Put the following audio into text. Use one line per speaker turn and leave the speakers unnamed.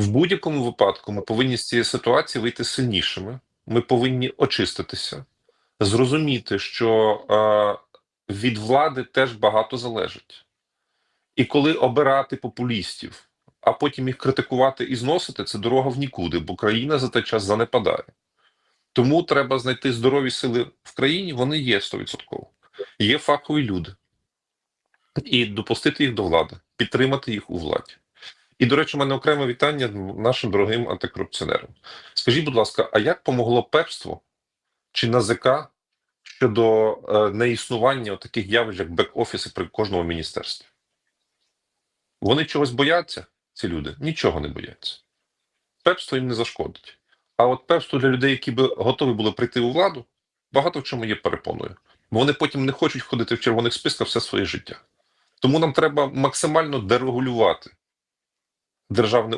В будь-якому випадку ми повинні з цієї ситуації вийти сильнішими. Ми повинні очиститися, зрозуміти, що е, від влади теж багато залежить. І коли обирати популістів, а потім їх критикувати і зносити, це дорога в нікуди, бо країна за той час занепадає. Тому треба знайти здорові сили в країні, вони є 100%. Є фахові люди. І допустити їх до влади, підтримати їх у владі. І, до речі, у мене окреме вітання нашим дорогим антикорупціонерам. Скажіть, будь ласка, а як помогло пепство чи НАЗК щодо е, неіснування таких явищ, як бек-офіси при кожному міністерстві? Вони чогось бояться, ці люди? Нічого не бояться. Пепство їм не зашкодить. А от пепство для людей, які би готові були прийти у владу, багато в чому є перепоною. Бо вони потім не хочуть входити в червоних списках все своє життя. Тому нам треба максимально дерегулювати державне